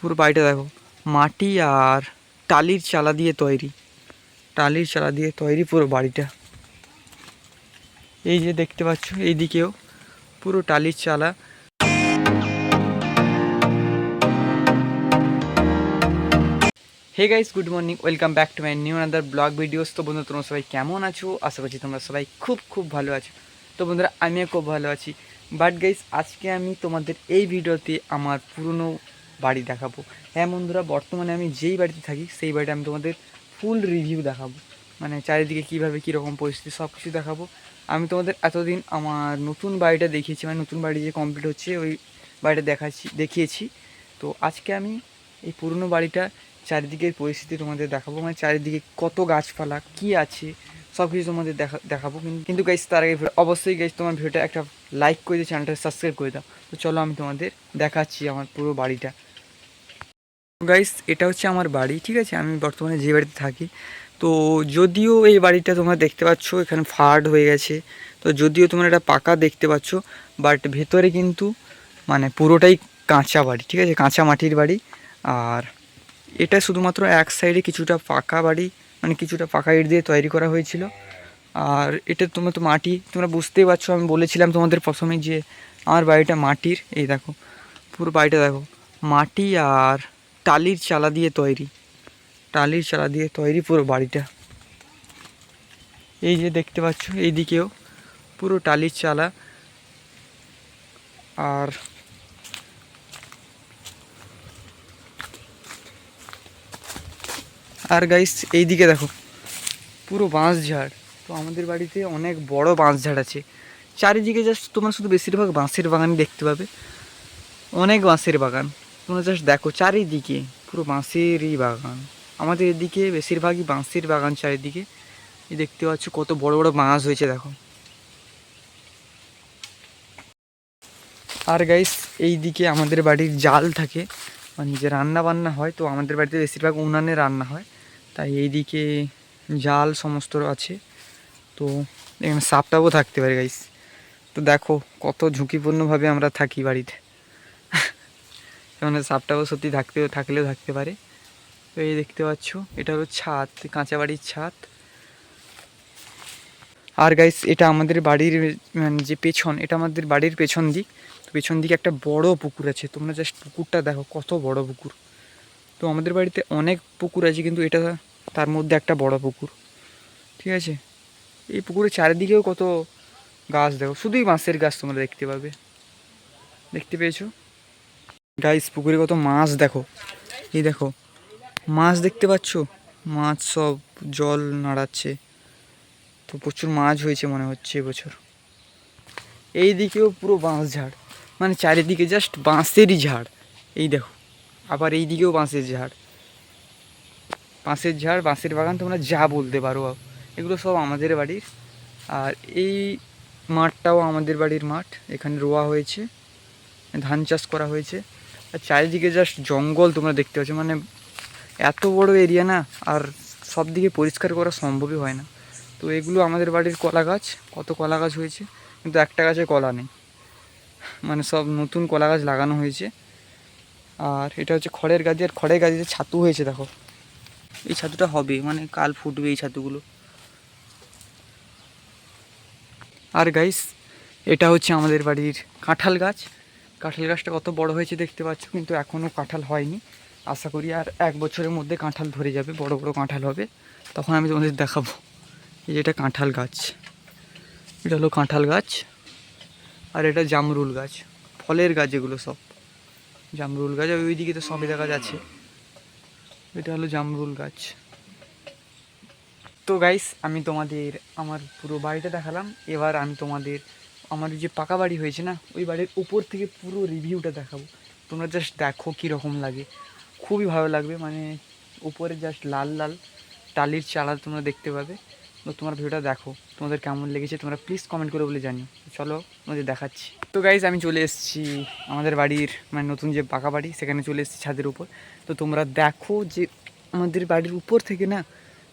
পুরো বাড়িটা দেখো। মাটি আর টালির চালা দিয়ে তৈরি। টালির চালা দিয়ে তৈরি পুরো বাড়িটা। এই যে দেখতে পাচ্ছ, এইদিকেও পুরো টালির চালা। Hey guys good morning welcome back to my new another vlog videos তো বন্ধুরা, তোমরা সবাই কেমন আছো? আশা করছি তোমরা সবাই খুব খুব ভালো আছো। তো বন্ধুরা, আমিও খুব ভালো আছি। বাট গাইস আজকে আমি তোমাদের এই ভিডিওতে আমার পুরনো বাড়ি দেখাবো। হ্যাঁ বন্ধুরা, বর্তমানে আমি যেই বাড়িতে থাকি, সেই বাড়িটা আমি তোমাদের ফুল রিভিউ দেখাবো। মানে চারিদিকে কীভাবে, কীরকম পরিস্থিতি সব কিছু দেখাবো। আমি তোমাদের এতদিন আমার নতুন বাড়িটা দেখিয়েছি মানে নতুন বাড়ি যে কমপ্লিট হচ্ছে, ওই বাড়িটা দেখাচ্ছি, দেখিয়েছি। তো আজকে আমি এই পুরনো বাড়িটা চারিদিকের পরিস্থিতি তোমাদের দেখাবো মানে চারিদিকে কত গাছপালা, কি আছে সব কিছু তোমাদের দেখা, দেখাবো। কিন্তু- কিন্তু তার আগে অবশ্যই গাইস তোমার ভিডিওটা একটা লাইক করে দিয়ে চ্যানেলটা সাবস্ক্রাইব করে দাও। তো চলো আমি তোমাদের দেখাচ্ছি আমার পুরো বাড়িটা। গাইস এটা হচ্ছে আমার বাড়ি, ঠিক আছে? আমি বর্তমানে যে বাড়িতে থাকি। তো যদিও এই বাড়িটা তোমরা দেখতে পাচ্ছ, এখানে ফাড হয়ে গেছে। তো যদিও তোমরা এটা পাকা দেখতে পাচ্ছ বাট ভেতরে কিন্তু মানে পুরোটাই কাঁচা বাড়ি, ঠিক আছে? কাঁচা মাটির বাড়ি। আর এটা শুধুমাত্র এক সাইডে কিছুটা পাকা বাড়ি মানে কিছুটা পাকা ইট দিয়ে তৈরি করা হয়েছিল। আর এটা তোমরা তো মাটি, তোমরা বুঝতেই পারছ, আমি বলেছিলাম তোমাদের প্রথমে যে আমার বাড়িটা মাটির। এই দেখো, পুরো বাড়িটা দেখো, মাটি আর টালির চালা দিয়ে তৈরি। টালির চালা দিয়ে তৈরি পুরো বাড়িটা। এই যে দেখতে পাচ্ছ, এইদিকেও পুরো টালির চালা। আর আর গাইস এইদিকে দেখো, পুরো বাঁশ ঝাড়। তো আমাদের বাড়িতে অনেক বড় বাঁশ ঝাড় আছে। চারিদিকে জাস্ট তোমরা শুধু বেশিরভাগ বাঁশের বাগানই দেখতে পাবে। অনেক বাঁশের বাগান। তোমরা জাস্ট দেখো, চারিদিকে পুরো বাঁশেরই বাগান। আমাদের এদিকে বেশিরভাগই বাঁশের বাগান চারিদিকে। এই দেখতে পাচ্ছ কত বড় বড় বাঁশ হয়েছে, দেখো। আর গাইস এই দিকে আমাদের বাড়ির জাল থাকে। মানে যে রান্না বান্না হয়, তো আমাদের বাড়িতে বেশিরভাগ উনানে রান্না হয়। তাই এই দিকে জাল সমস্ত আছে। তো এখানে সাপটাও থাকতে পারে গাইস তো দেখো কত ঝুঁকিপূর্ণভাবে আমরা থাকি বাড়িতে। মানে সাপটাও সত্যি থাকতে থাকলেও থাকতে পারে। তো এই দেখতে পাচ্ছ, এটা হলো ছাদ কাঁচা বাড়ির ছাদ। আর গাইস এটা আমাদের বাড়ির মানে যে পেছন, এটা আমাদের বাড়ির পেছন দিক। পেছন দিকে একটা বড় পুকুর আছে, তোমরা জাস্ট পুকুরটা দেখো, কত বড় পুকুর। তো আমাদের বাড়িতে অনেক পুকুর আছে, কিন্তু এটা তার মধ্যে একটা বড় পুকুর। ঠিক আছে? এই পুকুরের চারিদিকেও কত গাছ দেখো, শুধুই মাছের গাছ তোমরা দেখতে পাবে। দেখতে পেয়েছ? গাইস পুকুরে কত মাছ দেখো। এই দেখো, মাছ দেখতে পাচ্ছো? মাছ সব জল নাড়াচ্ছে। তো প্রচুর মাছ হয়েছে মনে হচ্ছে এবছর। এই দিকেও পুরো বাঁশ ঝাড়। মানে চারিদিকে জাস্ট বাঁশেরই ঝাড়। এই দেখো, আবার এই দিকেও বাঁশের ঝাড়। বাঁশের ঝাড়, বাঁশের বাগান তোমরা যা বলতে পারো। এগুলো সব আমাদের বাড়ির। আর এই মাঠটাও আমাদের বাড়ির মাঠ। এখানে রোয়া হয়েছে। ধান চাষ করা হয়েছে। আর চারিদিকে জাস্ট জঙ্গল তোমরা দেখতে পাচ্ছ। মানে এত বড় এরিয়া না, আর সব দিকে পরিষ্কার করা সম্ভবই হয় না। তো এগুলো আমাদের বাড়ির কলা গাছ, কত কলা গাছ হয়েছে, কিন্তু একটা গাছে কলা নেই। মানে সব নতুন কলা গাছ লাগানো হয়েছে। আর এটা হচ্ছে খড়ের গাছ, আর খড়ের গাছে ছাতু হয়েছে, দেখো। এই ছাতুটা হবে মানে কাল ফুটবে এই ছাতুগুলো। আর গাইস এটা হচ্ছে আমাদের বাড়ির কাঁঠাল গাছ। কাঁঠাল গাছটা কত বড় হয়েছে দেখতে পাচ্ছ, কিন্তু এখনও কাঁঠাল হয়নি। আশা করি আর এক বছরের মধ্যে কাঁঠাল ধরে যাবে, বড় বড় কাঁঠাল হবে। তখন আমি তোমাদের দেখাবো এই যে এটা কাঁঠাল গাছ। এটা হলো কাঁঠাল গাছ আর এটা জামরুল গাছ। ফলের গাছ এগুলো সব। জামরুল গাছ, আর ওইদিকে তো সবেদা গাছ আছে। এটা হলো জামরুল গাছ। তো গাইস আমি তোমাদের আমার পুরো বাড়িটা দেখালাম। এবার আমি তোমাদের আমার যে পাকা বাড়ি হয়েছে না, ওই বাড়ির উপর থেকে পুরো রিভিউটা দেখাবো। তোমরা জাস্ট দেখো কীরকম লাগে। খুবই ভালো লাগবে মানে উপরে জাস্ট লাল লাল টালির চালা তোমরা দেখতে পাবে। তো তোমার ভিডিওটা দেখো, তোমাদের কেমন লেগেছে তোমরা প্লিজ কমেন্ট করে বলে জানিও। চলো তোমাদের দেখাচ্ছি। তো গাইজ আমি চলে এসেছি আমাদের বাড়ির মানে নতুন যে পাকা বাড়ি, সেখানে চলে এসেছি ছাদের উপর। তো তোমরা দেখো যে আমাদের বাড়ির উপর থেকে না,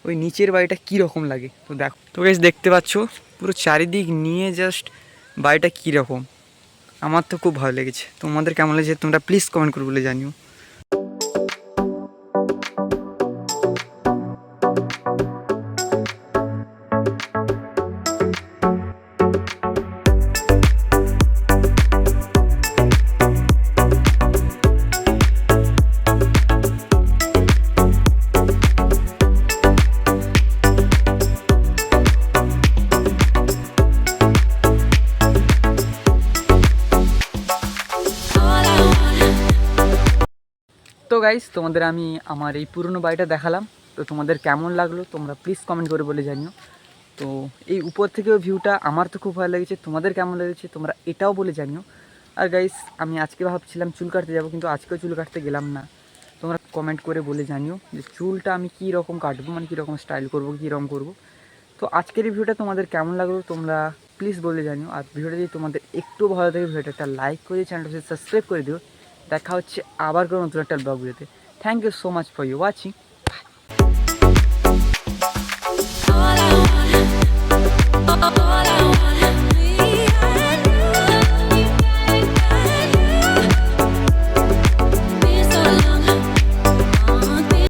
ওই নিচের বাড়িটা কী রকম লাগে। তো দেখো। তো গাইজ দেখতে পাচ্ছ, পুরো চারিদিক নিয়ে জাস্ট বাড়িটা কীরকম? আমার তো খুব ভালো লেগেছে। তোমাদের কেমন লেগেছে তোমরা প্লিজ কমেন্ট করে বলে জানিও। তো গাইস তোমাদের আমি আমার এই পুরনো বাড়িটা দেখালাম। তো তোমাদের কেমন লাগল তোমরা প্লিজ কমেন্ট করে বলে জানিও। তো এই উপর থেকেও ভিউটা আমার তো খুব ভালো লেগেছে, তোমাদের কেমন লেগেছে তোমরা এটাও বলে জানিও। আর গাইস আমি আজকে ভাবছিলাম চুল কাটতে যাব, কিন্তু আজকেও চুল কাটতে গেলাম না। তোমরা কমেন্ট করে বলে জানিও যে চুলটা আমি কী রকম কাটবো মানে কীরকম স্টাইল করব কীরকম করব। তো আজকের এই ভিডিওটা তোমাদের কেমন লাগল তোমরা প্লিজ বলে জানিও। আর ভিডিওটা যদি তোমাদের একটু ভালো থাকে ভিডিওটা একটা লাইক করে চ্যানেলটা সাবস্ক্রাইব করে দিও। দেখা হচ্ছে আবার কোনো নতুন একটা ব্লগ ভিডিওতে। Thank you so much for you watching